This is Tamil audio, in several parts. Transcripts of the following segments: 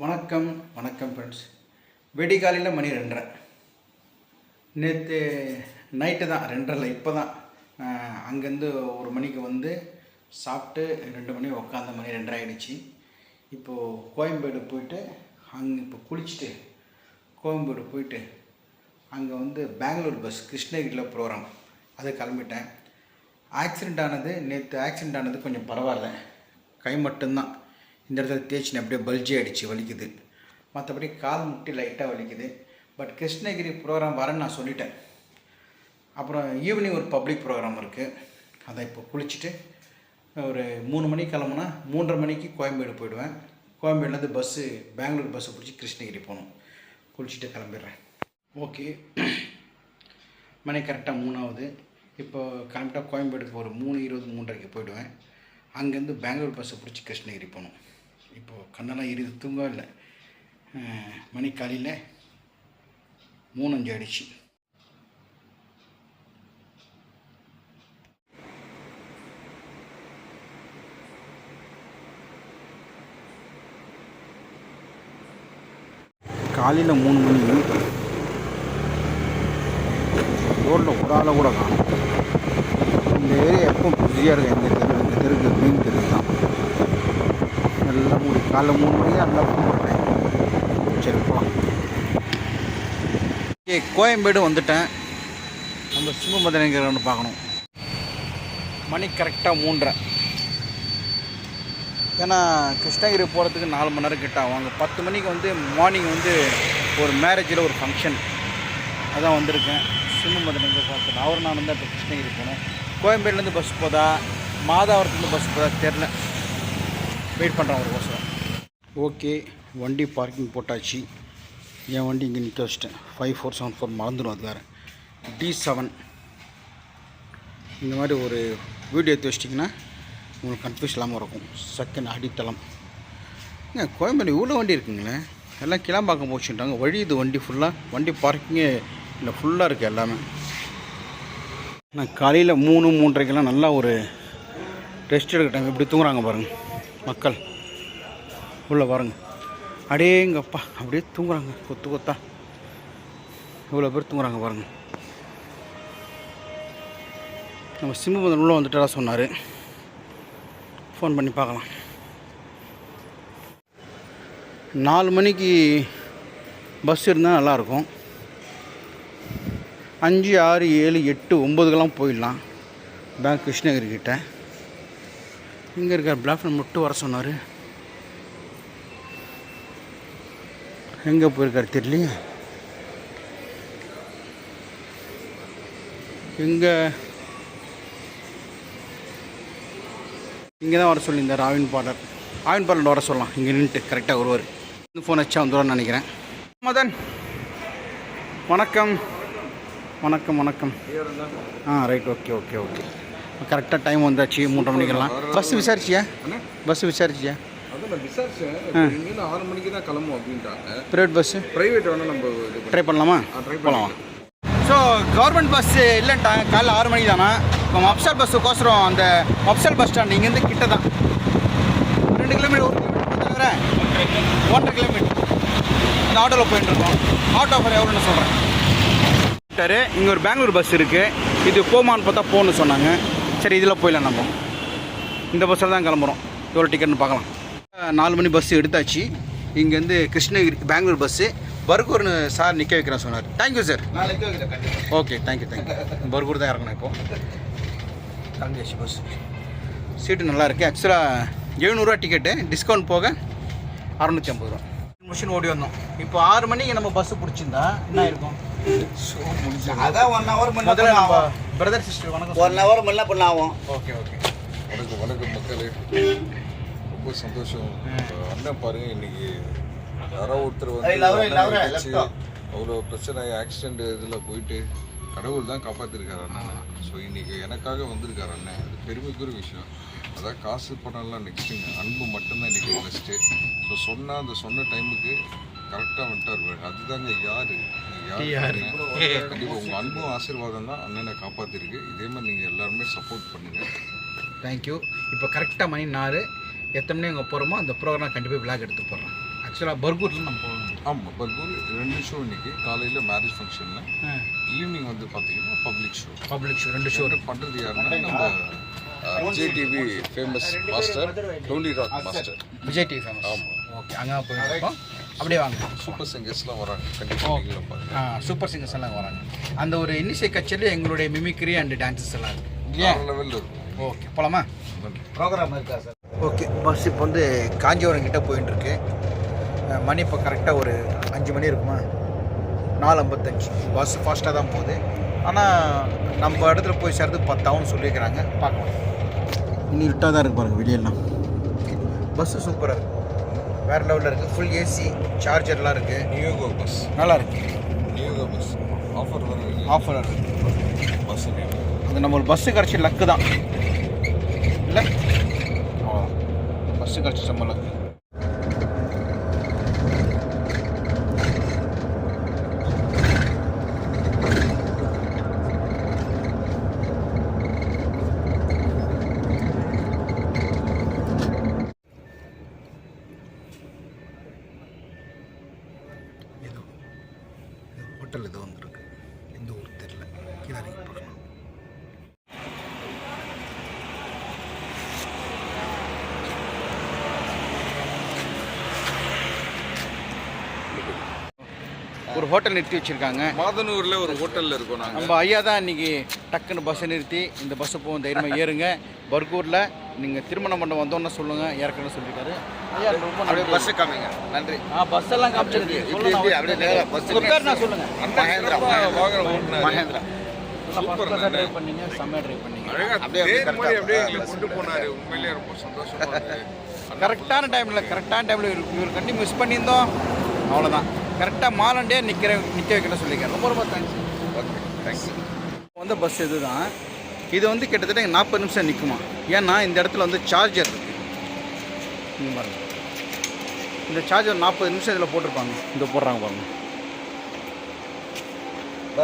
வணக்கம் வணக்கம் ஃப்ரெண்ட்ஸ் வெடிகாலையில் மணி ரெண்டரை. நேற்று நைட்டு தான் ரெண்டரில் இப்போ தான் அங்கேருந்து ஒரு மணிக்கு வந்து சாப்பிட்டு ரெண்டு மணி உட்காந்த மணி ரெண்டரை ஆகிடுச்சு இப்போது கோயம்பேடு போயிட்டு அங்கே இப்போ குளிச்சுட்டு கோயம்பேடு போயிட்டு அங்கே வந்து பெங்களூர் பஸ் கிருஷ்ணகிரியில் ப்ரோக்ராம் அது கிளம்பிட்டேன். ஆக்சிடெண்ட் ஆனது நேற்று ஆக்சிடெண்ட் ஆனது கொஞ்சம் பரவாயில்ல. கை மட்டும்தான். இந்த இடத்துல தேய்ச்சின்னு அப்படியே பல்ஜி அடித்து வலிக்குது. மற்றபடி கால் முட்டி லைட்டாக வலிக்குது. பட் கிருஷ்ணகிரி ப்ரோக்ராம் வரேன்னு நான் சொல்லிட்டேன். அப்புறம் ஈவினிங் ஒரு பப்ளிக் ப்ரோக்ராம் இருக்குது அதை இப்போ குளிச்சுட்டு ஒரு மூணு மணிக்கு கிளம்புனா மூன்றரை மணிக்கு கோயம்பேடு போயிடுவேன். கோயம்பேடுலேருந்து பஸ்ஸு பெங்களூர் பஸ்ஸை பிடிச்சி கிருஷ்ணகிரி போகணும். குளிச்சுட்டு கிளம்பிடுறேன். ஓகே மணி கரெக்டாக மூணாவது. இப்போ கரெக்டாக கோயம்பேடுக்கு ஒரு மூணு இருபது மூன்றரைக்கு போயிடுவேன். அங்கேருந்து பெங்களூர் பஸ்ஸை பிடிச்சி கிருஷ்ணகிரி போகணும். இப்போது கண்ணெல்லாம் எரியுது தூங்க இல்லை. மணி காலையில் மூணஞ்சு அஞ்சு ஆயிடுச்சு. காலையில் மூணு மணி. ரோட்டில் கூடால கூட காணும். இந்த ஏரியா எப்போ பிஸியாக இருக்கும் எந்த தெருக்கு இந்த தெருக்கு மெயின் தெரு தான். காலைல மூணு மணிக்கு எல்லாம் போகிறேன் சரி போகலாம் ஓகே கோயம்பேடு வந்துட்டேன். நம்ம சிம்மபதிரங்கிற ஒன்று பார்க்கணும். மணி கரெக்டாக மூன்றரை. ஏன்னா கிருஷ்ணகிரி போகிறதுக்கு நாலு மணி நேரம் கிட்ட ஆகும். அங்கே பத்து மணிக்கு வந்து மார்னிங் வந்து ஒரு மேரேஜில் ஒரு ஃபங்க்ஷன் அதான் வந்திருக்கேன். சிம்மபதிரங்க பார்த்துட்டு அவர் நான் வந்து இப்போ கிருஷ்ணகிரி போனோம் கோயம்பேடுலேருந்து பஸ் போதா? மாதாவரத்துலேருந்து பஸ் போதா? தெரில வெயிட் பண்ணுறேன் ஒரு கோசம் ஓகே வண்டி பார்க்கிங் போட்டாச்சு. என் வண்டி இங்கே நிற்க வச்சிட்டேன். ஃபைவ் ஃபோர் செவன் ஃபோர் மறந்துடும் அது வேறு. டி செவன் இந்த மாதிரி ஒரு வீடியோ எடுத்து வச்சிட்டிங்கன்னா உங்களுக்கு கன்ஃபியூஸ் இல்லாமல் இருக்கும். செகண்ட் அடித்தளம். ஏங்க கோயம்பேடு இவ்வளோ வண்டி இருக்குங்களே? எல்லாம் கிளம்பாக்கம் போச்சுட்டாங்க வழி இது வண்டி ஃபுல்லாக வண்டி பார்க்கிங்கே இல்லை ஃபுல்லாக இருக்குது எல்லாமே. நான் காலையில் மூணு மூன்றரைக்கெல்லாம் நல்லா ஒரு ரெஸ்ட் எடுக்கட்டாங்க இப்படி தூங்குறாங்க பாருங்கள் மக்கள். உள்ளே பாருங்க. அடேங்கப்பா அப்படியே தூங்குறாங்க. கொத்து கொத்தா. இவ்வளோ பேர் தூங்குறாங்க பாருங்க. நம்ம சிம்மபந்தன் உள்ளே வந்துட்டா சொன்னார். ஃபோன் பண்ணி பார்க்கலாம். நாலு மணிக்கு பஸ் இருந்தால் நல்லாயிருக்கும். அஞ்சு ஆறு ஏழு எட்டு ஒம்பதுக்கெல்லாம் போயிடலாம். பேங்க் கிருஷ்ணகிரி கிட்டே இங்கே இருக்கார் நம்பர் மட்டும் வர சொன்னார். எங்கே போயிருக்காரு தெரியலையே. எங்கே? இங்கே தான் வர சொல்லியிருந்தார் ஆவின் பாடர் ஆவின் பாடர் வர சொல்லலாம். இங்கே நின்றுட்டு கரெக்டாக வருவார் இந்த ஃபோன் வச்சா வந்துடும்னு நினைக்கிறேன். மதன் வணக்கம். வணக்கம் வணக்கம். ஆ ரைட் ஓகே ஓகே ஓகே கரெக்டாக டைம் வந்தாச்சு. மூன்றரை மணிக்கெல்லாம். பஸ் விசாரிச்சியா? பஸ் விசாரிச்சியா? ஆறு மணிக்கு தான் கிளம்பும் அப்படின்ட்டாங்க. ப்ரைவேட் பஸ்ஸு ப்ரைவேட் வேணால் நம்ம ட்ரை பண்ணலாமா. ட்ரை போகலாம் ஸோ கவர்மெண்ட் பஸ்ஸு இல்லைன்ட்டாங்க. காலைல ஆறு மணிக்கு தானே? இப்போ மப்சல் பஸ்ஸுக்கோசரம் அந்த மப்சல் பஸ் ஸ்டாண்ட் இங்கேருந்து கிட்ட தான் ரெண்டு கிலோமீட்டர் ஒரு கிலோமீட்டர் தவிர ஒன்றரை கிலோமீட்டர் இந்த ஆட்டோவில் போயிட்டு இருக்கோம். ஆட்டோ ஃபர் எவ்வளோன்னு சொல்கிறேன் இங்கே ஒரு பெங்களூர் பஸ் இருக்குது இது போமான்னு பார்த்தா போகணும்னு சொன்னாங்க. சரி இதில் போயிடலாம் நம்ம. இந்த பஸ்ஸில் தான் கிளம்புறோம். எவ்வளோ டிக்கெட்னு பார்க்கலாம். நாலு மணி பஸ் எடுத்தாச்சு. இங்கேருந்து கிருஷ்ணகிரி பெங்களூர் பஸ்ஸு பர்கூர்னு சார் நிற்க வைக்கிறேன் சொன்னார் thank you sir okay thank you thank you Bargur தான் இறங்கணும் இப்போ. தங்கேஷ் பஸ் சீட்டு நல்லா இருக்குது ஆக்சுவலாக எழுநூறுவா டிக்கெட்டு டிஸ்கவுண்ட் போக அறநூற்றி ஐம்பது ரூபா. மிஷின் ஓடி வந்தோம். இப்போ ஆறு மணிக்கு நம்ம பஸ்ஸு பிடிச்சிருந்தா என்ன இருக்கும் அதான் ஒன் ஹவர் முதல்ல நம்ம பிரதர் சிஸ்டர் வணக்கம் ஒன் ஹவர் முன்ன பின்ன ஆகும் ஓகே ஓகே வணக்கம் வணக்கம் மக்களே. ரொம்ப சந்தோஷம். அண்ணன் பாருங்க இன்னைக்கு யாரோ ஒருத்தர் வந்து இல்ல, அவரு இல்ல, அவரு, அண்ணனை வச்சு left-ஆ. அவ்வளோ பிரச்சனை ஆக்சிடென்ட் இதில் போயிட்டு கடவுள் தான் காப்பாற்றிருக்காரு அண்ணன் ஸோ இன்னைக்கு எனக்காக வந்திருக்காரு அண்ணன் அது பெருமைக்குரிய விஷயம். அதான் காசு பணம்லாம் நெக்ஸ்ட்டுங்க அன்பு மட்டும்தான் இன்னைக்கு பெஸ்ட்டு ஸோ சொன்னால் அந்த சொன்ன டைமுக்கு கரெக்டாக வந்துட்டார். அதுதாங்க யாரு? யாரு? கண்டிப்பாக உங்கள் அன்பும் ஆசீர்வாதம் தான் அண்ணனை காப்பாற்றிருக்கு இதே மாதிரி நீங்கள் எல்லாருமே சப்போர்ட் பண்ணுங்கள் தேங்க்யூ இப்போ கரெக்டாக மணி நாலு. எத்தனை மணி அங்கே போகிறோமோ அந்த ப்ரோக்ராம் கண்டிப்பாக விளாக் எடுத்து போடுறோம் ஆக்சுவலாக பர்கூரில் நம்ம போகணும் ஆமாம் பர்கூர் ரெண்டு ஷோ இன்னைக்கு. காலையில் மேரேஜ் ஃபங்க்ஷனில் ஈவினிங் வந்து பார்த்தீங்கன்னா பப்ளிக் ஷோ பப்ளிக் ஷோ ரெண்டு ஷோ பண்ணுறது யாருன்னா நம்ம JTV famous master Tony rock master Vijay TV famous ஆமாம் ஓகே அங்கே போயிருக்கோம் அப்படியே வாங்க. சூப்பர் சிங்கர்ஸ்லாம் வராங்க. கண்டிப்பாக சூப்பர் சிங்கர்ஸ் எல்லாம் வராங்க. அந்த ஒரு இன்னிசை கச்சேரியில் எங்களுடைய மிமிக்ரி அண்ட் டான்சஸ் எல்லாம் இருக்கு. இல்லையா வேறு லெவலில் இருக்கும். ஓகே போலாமா? நன்றி ப்ரோக்ராம் இருக்கா சார் ஓகே பஸ் இப்போ வந்து காஞ்சிபுரம் கிட்ட போயின்னு இருக்கு அஹ் மணி இப்போ கரெக்டாக ஒரு அஞ்சு மணி இருக்குமா? நாலு ஐம்பத்தஞ்சு. பஸ் ஃபாஸ்ட்டாக தான் போகுது. ஆனால் நம்ம இடத்துல போய் சேர்றதுக்கு பத்தாவும் சொல்லியிருக்கிறாங்க. பார்க்கலாம். இன்னும் இருட்டாக தான் இருக்கு பாருங்கள் வெளியெல்லாம். பஸ்ஸு சூப்பராக இருக்குது வேறு லெவலில் இருக்குது ஃபுல் ஏசி சார்ஜர்லாம் இருக்குது நியோகோ பஸ் நல்லா இருக்கு. நியோகோ பஸ் ஆஃபர் வர ஆஃபராக இருக்குது பஸ் அது நம்மளுக்கு பஸ்ஸு கிடச்ச லக்கு தான். இல்லை? பஸ்ஸு கிடச்ச செம்ம லக்கு ஏதோ ஹோட்டல் ஏதோ வந்துருக்கு எந்த ஊர் தெரியல கீழே இறங்கி பார்க்கலாம் ஒரு ஹோட்டல் நிறுத்தி வச்சிருக்காங்க. மாதனூரில் ஒரு ஹோட்டலில் இருக்கோம் நாங்கள் நம்ம ஐயா தான் இன்னைக்கு டக்குன்னு பஸ்ஸை நிறுத்தி இந்த பஸ்ஸை போகும் தைரியமாக ஏறுங்க. பர்கூரில் நீங்கள் திருமண மண்டபம் வந்தோன்னு சொல்லுங்கள் ஏற்கனவே சொல்லியிருக்காரு. ஐயா ரொம்ப அப்படியே. பஸ்ஸு காமிங்க. நன்றி. ஆ பஸ் எல்லாம் காமிச்சிருக்கு இப்படி இப்படி அப்படியே நேரா bus உங்கள் பேர் நான் சொல்லுங்கள் மகேந்திரா. மகேந்திரா. சூப்பர் ட்ரைவ் பண்ணீங்க செம்மையாக ட்ரைவ் பண்ணீங்க. அப்படியே அப்படியே கொண்டு போனாரு. உண்மையிலேயே ரொம்ப சந்தோஷமா இருக்கு கரெக்டான டைமில் கரெக்டான டைமில் இவர் கண்டி மிஸ் பண்ணியிருந்தோம். அவ்வளோதான் கரெக்டாக மாலண்டே நிற்கிற நிற்க வைக்கிற சொல்லியிருக்கேன் ரொம்ப ரொம்ப தேங்க்ஸ் ஓகே தேங்க்ஸ் வந்த பஸ் இதுதான். இது வந்து கிட்டத்தட்ட நாற்பது நிமிஷம் நிற்குமா ஏன்னா இந்த இடத்துல வந்து சார்ஜர் இருக்கு. இங்க பாருங்க. இந்த சார்ஜர் நாற்பது நிமிஷம் இதில் போட்டிருப்பாங்க. இந்த போடுறாங்க பாருங்க.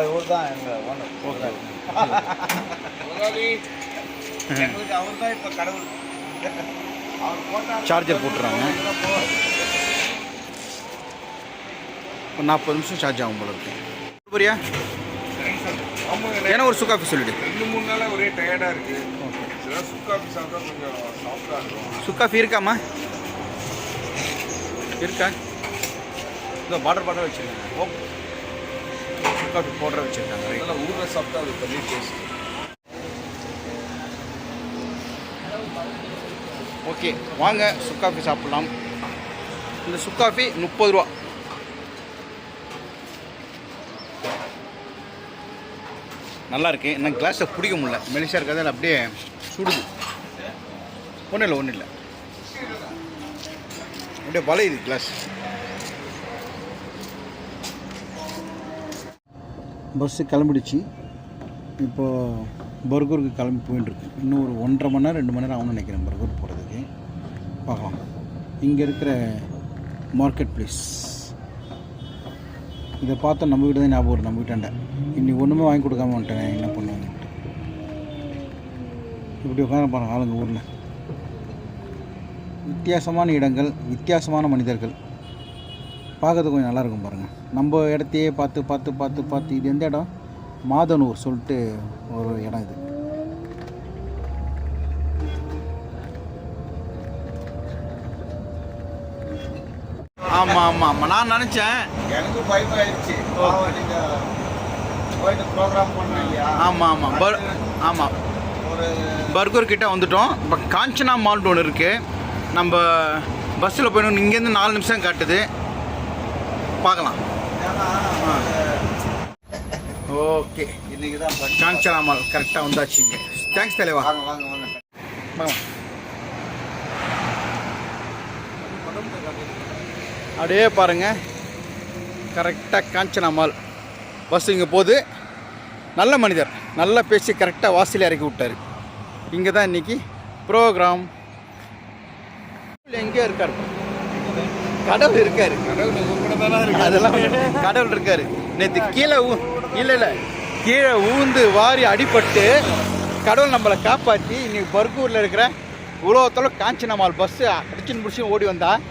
இவர் தான் எங்கள் அவர் தான் இப்போ கடவுள். சார்ஜர் போட்டுறாங்க. ஒரு நாற்பது நிமிஷம் சார்ஜ் ஆகும் போல இருக்கு. புரியா? ஏன்னா ஒரு சுக்காஃபி சொல்லிடு. ரெண்டு மூணு நாளா ஒரே டயர்டா இருக்கு. சில சுக்கா சாப்பிட்டா கொஞ்சம் சாஃப்டா இருக்கும். சுக்காஃபி இருக்காம்மா? இருக்கா? இந்த பாட்டர் பாட்டர் வச்சுருக்காங்க. சுக்காஃபி போடுற வச்சுருக்காங்க. ஊர்ல சாப்பிட்டா அது தனி டேஸ்ட் ஓகே வாங்க சுக்காஃபி சாப்பிட்லாம். இந்த சுக்காஃபி முப்பது ரூபா. நல்லா இருக்கு. எனக்கு கிளாஸை பிடிக்க முடியல. மெலிசாக இருக்கிறது அப்படியே சுடுது. ஒன்றும் இல்லை ஒன்றும் இல்லை. அப்படியே வளையுது கிளாஸ் பஸ்ஸு கிளம்பிடுச்சு. இப்போது பர்கூருக்கு கிளம்பி போயிட்டுருக்கு இன்னும் ஒரு ஒன்றரை மணி நேரம் ரெண்டு மணி நேரம் ஆகும்னு நினைக்கிறேன் பர்கூர் போகிறதுக்கு பார்க்கலாம் இங்கே இருக்கிற மார்க்கெட் பிளேஸ் இதை பார்த்தா நம்ம வீடு தான் ஞாபகம் வரும் நம்ம வீட்டாண்ட. இன்னைக்கு ஒன்றுமே வாங்கி கொடுக்காம வந்துட்டேன் என்ன பண்ணுவாங்க இப்படி உட்கார பாருங்க ஆளுங்க ஊரில். வித்தியாசமான இடங்கள் வித்தியாசமான மனிதர்கள். பார்க்கறது கொஞ்சம் நல்லாயிருக்கும் பாருங்கள் நம்ம இடத்தையே பார்த்து பார்த்து பார்த்து பார்த்து இது எந்த இடம்? மாதனூர் சொல்லிட்டு ஒரு இடம் இது. ஆமாம் ஆமாம் ஆமாம் நான் நினச்சேன். எனக்கு பயமாயிருச்சு பாவம் நீங்க போயிட்டு ப்ரோக்ராம் பண்ணோம் இல்லையா ஆமாம் ஆமாம் பர் ஆமாம் ஒரு பர்கூர் கிட்ட வந்துட்டோம். இப்போ காஞ்சனா மால்ட் ஒன்று இருக்குது நம்ம பஸ்ஸில் போயணும் இங்கேருந்து நாலு நிமிஷம் காட்டுது. பார்க்கலாம். ஓகே இன்னைக்கு தான் காஞ்சனா மால் கரெக்டாக வந்தாச்சு இங்கே. தேங்க்ஸ் தலைவா. வாங்க வாங்க. வாங்க. அப்படியே பாருங்கள் கரெக்டாக காஞ்சனாமால் பஸ் இங்கே போது நல்ல மனிதர். நல்லா பேசி கரெக்டாக வாசலில் இறக்கி விட்டார். இங்கே தான் இன்னைக்கு ப்ரோக்ராம் எங்கேயோ இருக்கார். கடவுள் இருக்கார். கடவுள் அதெல்லாம் கடவுள் இருக்கார். நேற்று கீழே ஊ இல்லை இல்லை. கீழே ஊந்து வாரி அடிபட்டு கடவுள் நம்மளை காப்பாற்றி இன்றைக்கி பர்கூரில் இருக்கிற உலகத்தில் காஞ்சனமால் பஸ்ஸு அடிச்சுன்னு முடிச்சு ஓடி வந்தால்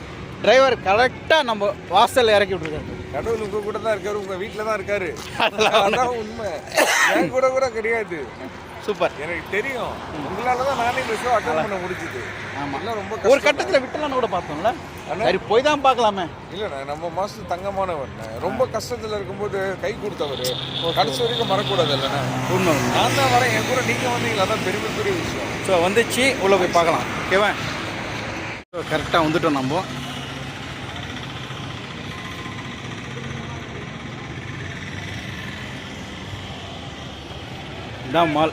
டிரைவர் கரெக்டாக நம்ம வாசல்ல இறக்கி விட்டுருக்காரு. கடவுள் உங்க கூட தான் இருக்காரு உங்க வீட்டில் தான் இருக்காரு. அதான் உண்மை. என் கூட கூட கிடையாது. சூப்பர். எனக்கு தெரியும். உங்களால தான் நானே இந்த ஷோ அட்டன் பண்ண முடிஞ்சுது. ஆமா. எல்லாம் ரொம்ப ஒரு கட்டத்தில் விட்டலாம்னு கூட பார்த்தோம்ல. சரி போய் தான் பார்க்கலாமே. இல்லைண்ணா நம்ம மாஸ்டர் தங்கமானவர். ரொம்ப கஷ்டத்துல இருக்கும்போது கை கொடுத்தவர். கடைசி வரைக்கும் மறக்கூடாது இல்லைண்ணா. உண்மை நான் தான் வரேன். என் கூட நீங்க வந்தீங்களா? அதான் பெரிய பெரிய விஷயம். ஸோ வந்துச்சு. உள்ளே போய் பார்க்கலாம். ஓகேவா கரெக்டாக வந்துட்டோம் நம்ம. இதான் மால்.